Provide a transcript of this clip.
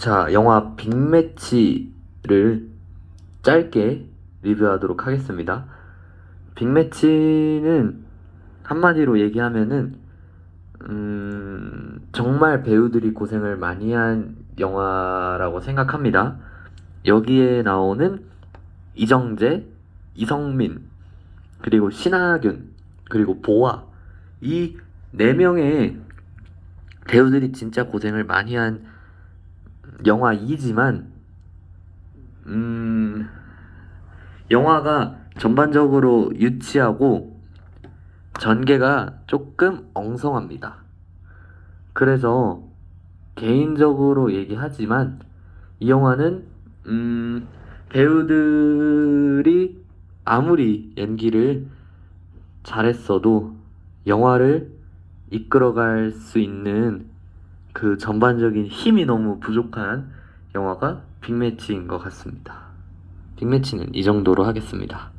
자, 영화 빅매치를 짧게 리뷰하도록 하겠습니다. 빅매치는 한마디로 얘기하면은 음, 정말 배우들이 고생을 많이 한 영화라고 생각합니다. 여기에 나오는 이정재, 이성민, 그리고 신하균, 그리고 보아 이 네 명의 배우들이 진짜 고생을 많이 한 영화이지만 음, 영화가 전반적으로 유치하고 전개가 조금 엉성합니다. 그래서 개인적으로 얘기하지만 이 영화는 음, 배우들이 아무리 연기를 잘했어도 영화를 이끌어갈 수 있는 그 전반적인 힘이 너무 부족한 영화가 빅매치인 것 같습니다. 빅매치는 이 정도로 하겠습니다.